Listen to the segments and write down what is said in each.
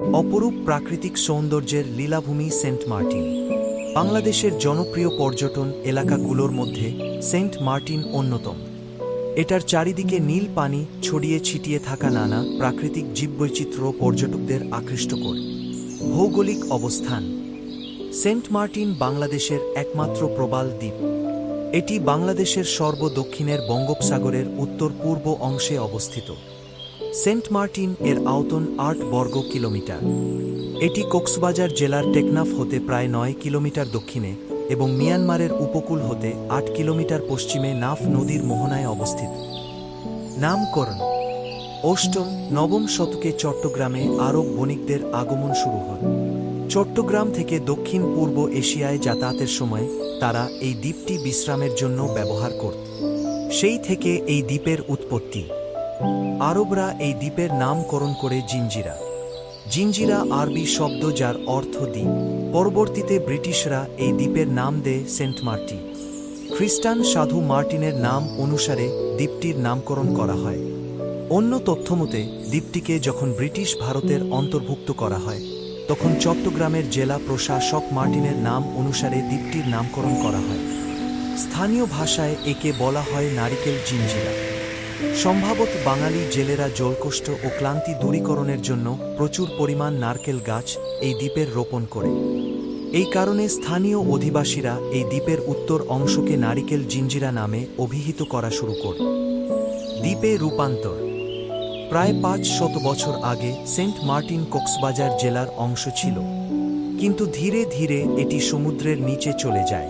অপরূপ প্রাকৃতিক সৌন্দর্যের লীলাভূমি সেন্ট মার্টিন। বাংলাদেশের জনপ্রিয় পর্যটন এলাকাগুলোর মধ্যে সেন্ট মার্টিন অন্যতম। এটার চারিদিকে নীল পানি ছড়িয়ে ছিটিয়ে থাকা নানা প্রাকৃতিক জীববৈচিত্র্য পর্যটকদের আকৃষ্ট করে। ভৌগোলিক অবস্থান। সেন্ট মার্টিন বাংলাদেশের একমাত্র প্রবাল দ্বীপ। এটি বাংলাদেশের সর্বদক্ষিণের বঙ্গোপসাগরের উত্তর পূর্ব অংশে অবস্থিত। সেন্ট মার্টিন এর আওতন আট বর্গ কিলোমিটার। এটি কক্সবাজার জেলার টেকনাফ হতে প্রায় নয় কিলোমিটার দক্ষিণে এবং মিয়ানমারের উপকূল হতে আট কিলোমিটার পশ্চিমে নাফ নদীর মোহনায় অবস্থিত। নামকরণ। অষ্টম, নবম শতকে চট্টগ্রামে আরব বণিকদের আগমন শুরু হয়। চট্টগ্রাম থেকে দক্ষিণ পূর্ব এশিয়ায় যাতায়াতের সময় তারা এই দ্বীপটি বিশ্রামের জন্য ব্যবহার করত। সেই থেকে এই দ্বীপের উৎপত্তি। আরবরা এই দ্বীপের নামকরণ করে জিঞ্জিরা জিঞ্জিরা আরবি শব্দ যার অর্থ দ্বীপ। পরবর্তীতে ব্রিটিশরা এই দ্বীপের নাম দেয় সেন্ট মার্টি খ্রিস্টান সাধু মার্টিনের নাম অনুসারে দ্বীপটির নামকরণ করা হয়। অন্য তথ্যমতে, দ্বীপটিকে যখন ব্রিটিশ ভারতের অন্তর্ভুক্ত করা হয়, তখন চট্টগ্রামের জেলা প্রশাসক মার্টিনের নাম অনুসারে দ্বীপটির নামকরণ করা হয়। স্থানীয় ভাষায় একে বলা হয় নারিকেল জিঞ্জিরা সম্ভবত বাঙালি জেলেরা জলকষ্ট ও ক্লান্তি দূরীকরণের জন্য প্রচুর পরিমাণ নারকেল গাছ এই দ্বীপের রোপণ করে। এই কারণে স্থানীয় অধিবাসীরা এই দ্বীপের উত্তর অংশকে নারিকেল জিঞ্জিরা নামে অভিহিত করা শুরু করে। দ্বীপে রূপান্তর। প্রায় পাঁচ শত বছর আগে সেন্ট মার্টিন কক্সবাজার জেলার অংশ ছিল। কিন্তু ধীরে ধীরে এটি সমুদ্রের নিচে চলে যায়।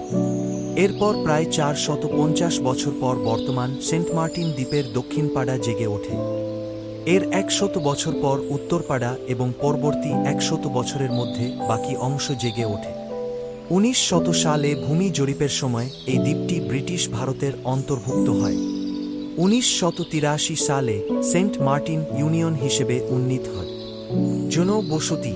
এরপর প্রায় চার শত পঞ্চাশ বছর পর বর্তমান সেন্ট মার্টিন দ্বীপের দক্ষিণ পাড়া জেগে ওঠে। এর একশত বছর পর উত্তরপাড়া এবং পরবর্তী একশত বছরের মধ্যে বাকি অংশ জেগে ওঠে। উনিশ শত সালে ভূমি জরিপের সময় এই দ্বীপটি ব্রিটিশ ভারতের অন্তর্ভুক্ত হয়। উনিশ শত তিরাশি সালে সেন্ট মার্টিন ইউনিয়ন হিসেবে উন্নীত হয়। জনবসতি,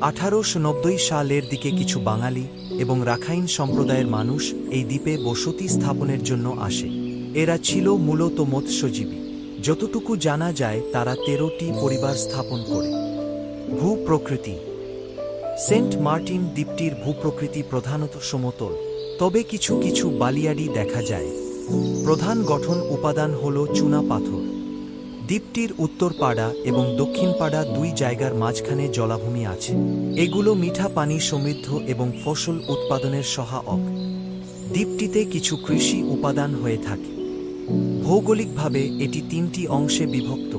আঠারোশো নব্বই সালের দিকে কিছু বাঙালি এবং রাখাইন সম্প্রদায়ের মানুষ এই দ্বীপে বসতি স্থাপনের জন্য আসে। এরা ছিল মূলত মৎস্যজীবী। যতটুকু জানা যায়, তারা তেরোটি পরিবার স্থাপন করে। ভূপ্রকৃতি। সেন্ট মার্টিন দ্বীপটির ভূপ্রকৃতি প্রধানত সমতল, তবে কিছু কিছু বালিয়াড়ি দেখা যায়। প্রধান গঠন উপাদান হল চুনা পাথর। দ্বীপটির উত্তর পাড়া এবং দক্ষিণ পাড়া দুই জায়গার মাঝখানে জলাভূমি আছে। এগুলো মিঠা পানি সমৃদ্ধ এবং ফসল উৎপাদনের সহায়ক। দ্বীপটিতে কিছু কৃষি উপাদান হয়ে থাকে। ভৌগোলিকভাবে এটি তিনটি অংশে বিভক্ত।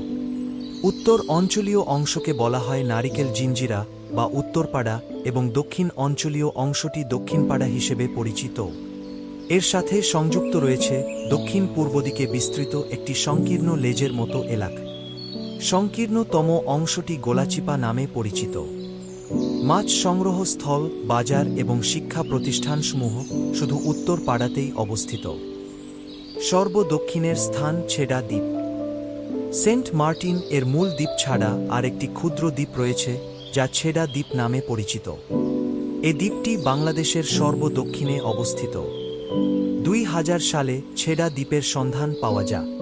উত্তর অঞ্চলীয় অংশকে বলা হয় নারিকেল জিঞ্জিরা বা উত্তরপাড়া এবং দক্ষিণ অঞ্চলীয় অংশটি দক্ষিণপাড়া হিসেবে পরিচিত। এর সাথে সংযুক্ত রয়েছে দক্ষিণ পূর্ব দিকে বিস্তৃত একটি সংকীর্ণ লেজের মতো এলাকা। সংকীর্ণতম অংশটি গোলাচিপা নামে পরিচিত। মাছ সংগ্রহ স্থল, বাজার এবং শিক্ষা প্রতিষ্ঠানসমূহ শুধু উত্তর পাড়াতেই অবস্থিত। সর্বদক্ষিণের স্থান ছেডা দ্বীপ। সেন্ট মার্টিন এর মূল দ্বীপ ছাড়া আর একটি ক্ষুদ্র দ্বীপ রয়েছে, যা ছেডা দ্বীপ নামে পরিচিত। এ দ্বীপটি বাংলাদেশের সর্বদক্ষিণে অবস্থিত। দুই হাজার সালে ছেডা দ্বীপের সন্ধান পাওয়া যায়